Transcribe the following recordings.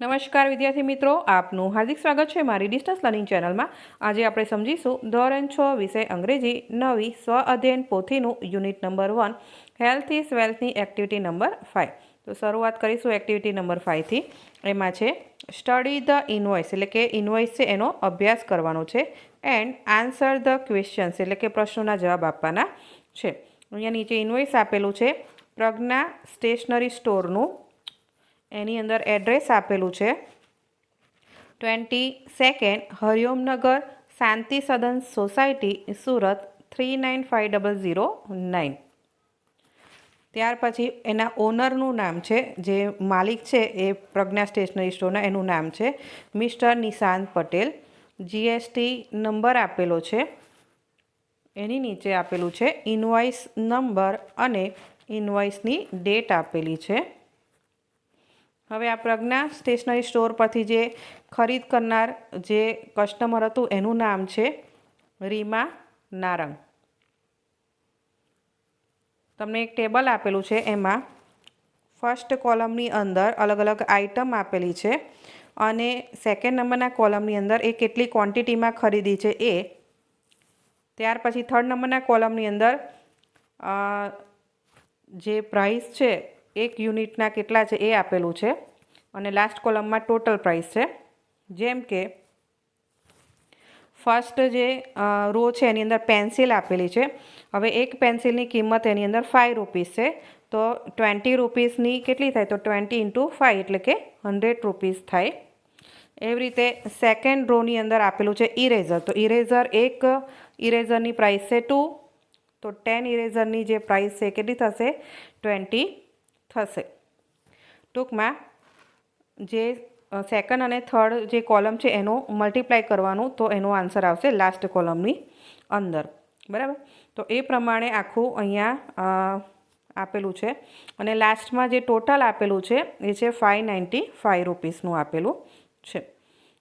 નમસ્કાર વિદ્યાર્થી મિત્રો, આપનું હાર્દિક સ્વાગત છે મારી ડિસ્ટન્સ લર્નિંગ ચેનલમાં. આજે આપણે સમજીશું ધોરણ છ વિષય અંગ્રેજી, નવી સ્વ અધ્યયન પોથીનું unit number one health is વેલ્થની activity number five તો શરૂઆત કરીશું એક્ટિવિટી નંબર ફાઇવથી એમાં છે સ્ટડી ધ ઇન્વોઇસ એટલે કે ઇન્વોઇસ છે એનો અભ્યાસ કરવાનો છે એન્ડ આન્સર ધ ક્વેશ્ચન્સ એટલે કે પ્રશ્નોના જવાબ આપવાના છે. અહીંયા નીચે ઇન્વોઇસ આપેલું છે, પ્રજ્ઞા સ્ટેશનરી સ્ટોરનું એની અંદર એડ્રેસ આપેલું છે. Twenty second Hariomnagar Shanti Sadan society, Surat, three nine five double zero nine. ત્યાર પછી એના ઓનરનું નામ છે, જે માલિક છે એ પ્રજ્ઞા સ્ટેશનરી સ્ટોરના એનું નામ છે mister Nishant Patel. GST number આપેલો છે. એની નીચે આપેલું છે, ઇન્વોઇસ નંબર અને ઇન્વોઇસની ડેટ આપેલી છે. હવે આ પ્રજ્ઞા સ્ટેશનરી સ્ટોર પરથી જે ખરીદ કરનાર જે કસ્ટમર હતું, એનું નામ છે રીમા નારંગ. તમને એક ટેબલ આપેલું છે, એમાં ફર્સ્ટ કોલમની અંદર અલગ અલગ આઇટમ આપેલી છે અને સેકન્ડ નંબરના કોલમની અંદર એ કેટલી ક્વોન્ટિટીમાં ખરીદી છે એ. ત્યાર પછી થર્ડ નંબરના કોલમની અંદર જે પ્રાઇસ છે એક યુનિટના કેટલા છે એ આપેલું છે. અને લાસ્ટ કોલમમાં ટોટલ પ્રાઇસ છે. જેમ કે ફર્સ્ટ જે રો છે એની અંદર પેન્સિલ આપેલી છે. હવે એક પેન્સિલની કિંમત એની અંદર ફાઇવ રૂપીસ છે. તો ટ્વેન્ટી રૂપીસની કેટલી થાય? તો ટ્વેન્ટી ઇન્ટુ ફાઇવ એટલે કે હંડ્રેડ રૂપીસ થાય. એવી રીતે સેકન્ડ રોની અંદર આપેલું છે ઇરેઝર તો ઇરેઝર એક ઇરેઝરની પ્રાઇસ છે ટુ તો ટેન ઇરેઝરની જે પ્રાઇસ છે કેટલી થશે? ટ્વેન્ટી થશે. ટૂંકમાં જે સેકન્ડ અને થર્ડ જે કોલમ છે એનો મલ્ટીપ્લાય કરવાનું, તો એનો આન્સર આવશે લાસ્ટ કોલમની અંદર. બરાબર? તો એ પ્રમાણે આખું અહીંયા આપેલું છે. અને લાસ્ટમાં જે ટોટલ આપેલું છે, એ છે ફાઇવ નાઇન્ટી ફાઇવ રૂપીસનું આપેલું છે.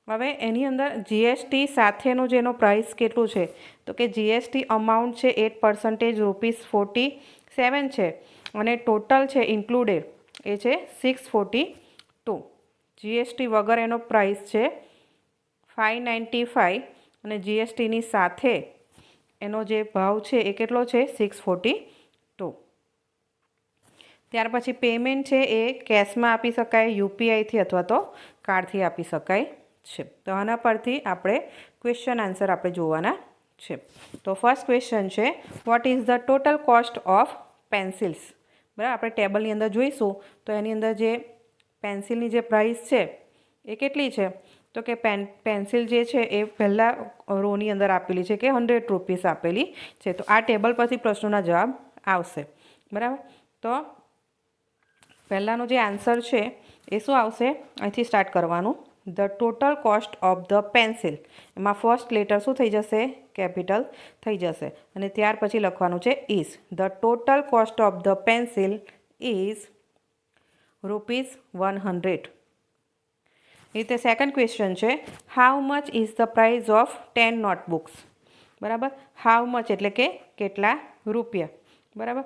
હવે એની અંદર જીએસટી સાથેનું જેનો પ્રાઇસ કેટલું છે? તો કે જીએસટી અમાઉન્ટ છે eight percentage rupees forty seven છે અને ટોટલ છે ઇન્ક્લુડેડ એ છે સિક્સ ફોર્ટી ટુ જીએસટી વગર એનો પ્રાઇસ છે ફાઇવ નાઇન્ટી ફાઇવ અને જીએસટીની સાથે એનો જે ભાવ છે એ કેટલો છે? સિક્સ ફોર્ટી ટુ ત્યાર પછી પેમેન્ટ છે એ કેશમાં આપી શકાય યુપીઆઈથી અથવા તો કાર્ડથી આપી શકાય છે. તો આના પરથી આપણે ક્વેશ્ચન આન્સર આપણે જોવાના છે. તો ફર્સ્ટ ક્વેશ્ચન છે what is the total cost of pencils. બરાબર? આપણે ટેબલની અંદર જોઈશું તો એની અંદર જે પેન્સિલની જે પ્રાઇસ છે એ કેટલી છે? તો કે પેન, પેન્સિલ જે છે એ પહેલાં રોની અંદર આપેલી છે કે હંડ્રેડ રૂપીસ આપેલી છે. તો આ ટેબલ પરથી પ્રશ્નોના જવાબ આવશે. બરાબર? તો પહેલાંનો જે આન્સર છે એ શું આવશે? અહીંથી સ્ટાર્ટ કરવાનું. The total cost of the pencil. એમાં ફર્સ્ટ લેટર શું થઈ જશે? કેપિટલ થઈ જશે. અને ત્યાર પછી લખવાનું છે is the total cost of the pencil is rupees one hundred. રીતે સેકન્ડ ક્વેશ્ચન છે how much is the price of ten notebooks બરાબર? હાઉ મચ એટલે કે કેટલા રૂપિયા? બરાબર?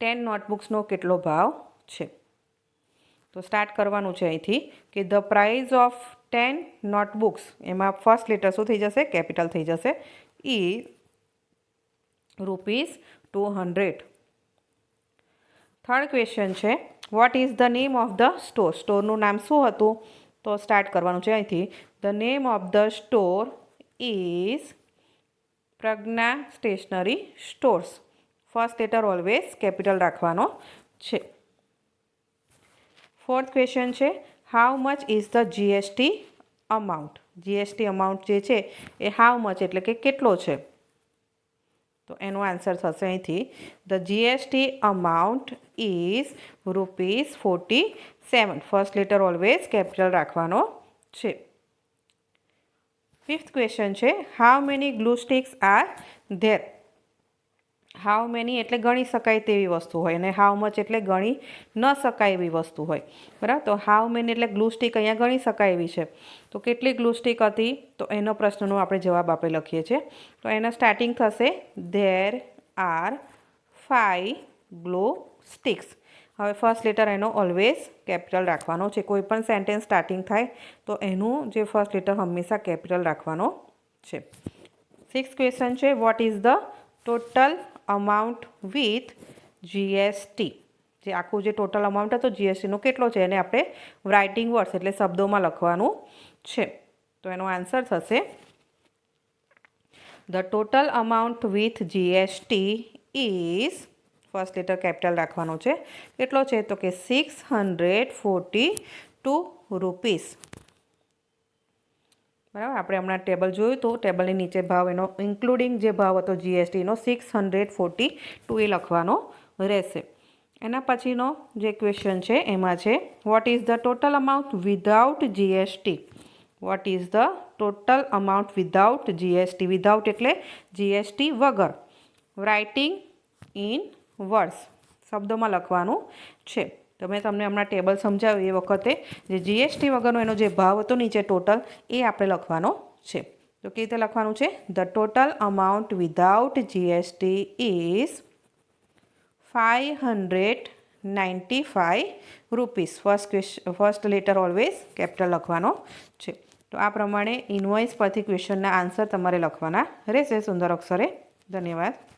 ટેન નોટબુક્સનો કેટલો ભાવ છે? તો સ્ટાર્ટ કરવાનું છે અહીંથી કે the price of ten notebooks એમાં ફર્સ્ટ લેટર શું થઈ જશે? કેપિટલ થઈ જશે. Is rupees two hundred third question છે what is the name of the store સ્ટોરનું નામ શું હતું? તો સ્ટાર્ટ કરવાનું છે અહીંથી. The name of the store is Pragya stationery stores first letter always capital રાખવાનો છે. ફોર્થ ક્વેશ્ચન છે how much is the GST amount GST amount જે છે, એ હાઉ મચ એટલે કે કેટલો છે? તો એનો આન્સર થશે અહીંથી. The GST amount is rupees forty seven first letter always capital રાખવાનો છે. ફિફ્થ ક્વેશ્ચન છે how many glue sticks are there how many એટલે ગણી શકાય તેવી વસ્તુ હોય અને હાઉ મચ એટલે ગણી ન શકાય એવી વસ્તુ હોય. બરાબર? તો હાઉ મેની એટલે ગ્લુ સ્ટિક અહીંયા ગણી શકાય એવી છે. તો કેટલી ગ્લુ સ્ટિક હતી? તો એનો પ્રશ્નનો આપણે જવાબ આપણે લખીએ છીએ. તો એના સ્ટાર્ટિંગ થશે there are five glue sticks હવે ફર્સ્ટ લેટર એનો ઓલવેઝ કેપિટલ રાખવાનો છે. કોઈ પણ સેન્ટેન્સ સ્ટાર્ટિંગ થાય તો એનું જે ફર્સ્ટ લેટર હંમેશા કેપિટલ રાખવાનો છે. સિક્સ ક્વેશ્ચન છે what is the total amount with GST જે આખું જે ટોટલ અમાઉન્ટ હતો જીએસટીનો કેટલો છે, એને આપણે રાઇટિંગ વર્ડ્સ એટલે શબ્દોમાં લખવાનું છે. તો એનો આન્સર થશે the total amount with GST is first letter capital રાખવાનો છે, કેટલો છે? તો કે six hundred forty two rupees બરાબર? આપણે હમણાં ટેબલ જોયું તો ટેબલની નીચે ભાવ એનો ઇન્ક્લુડિંગ જે ભાવ હતો જીએસટીનો સિક્સ હંડ્રેડ ફોર્ટી ટુ એ લખવાનો રહેશે. એના પછીનો જે ક્વેશ્ચન છે, એમાં છે what is the total amount without GST what is the total amount without GST without એટલે જીએસટી વગર. રાઇટિંગ ઇન વર્ડ્સ શબ્દોમાં લખવાનું છે. તો મેં તમને હમણાં ટેબલ સમજાવ્યું એ વખતે, જે જીએસટી વગરનો એનો જે ભાવ હતો નીચે ટોટલ એ આપણે લખવાનો છે. તો કેવી રીતે લખવાનું છે? The total amount without GST is five hundred ninety five rupees first question first letter always capital લખવાનો છે. તો આ પ્રમાણે ઇન્વોઇસ પરથી ક્વેશ્ચનના આન્સર તમારે લખવાના રહેશે. સુંદર અક્ષરે. ધન્યવાદ.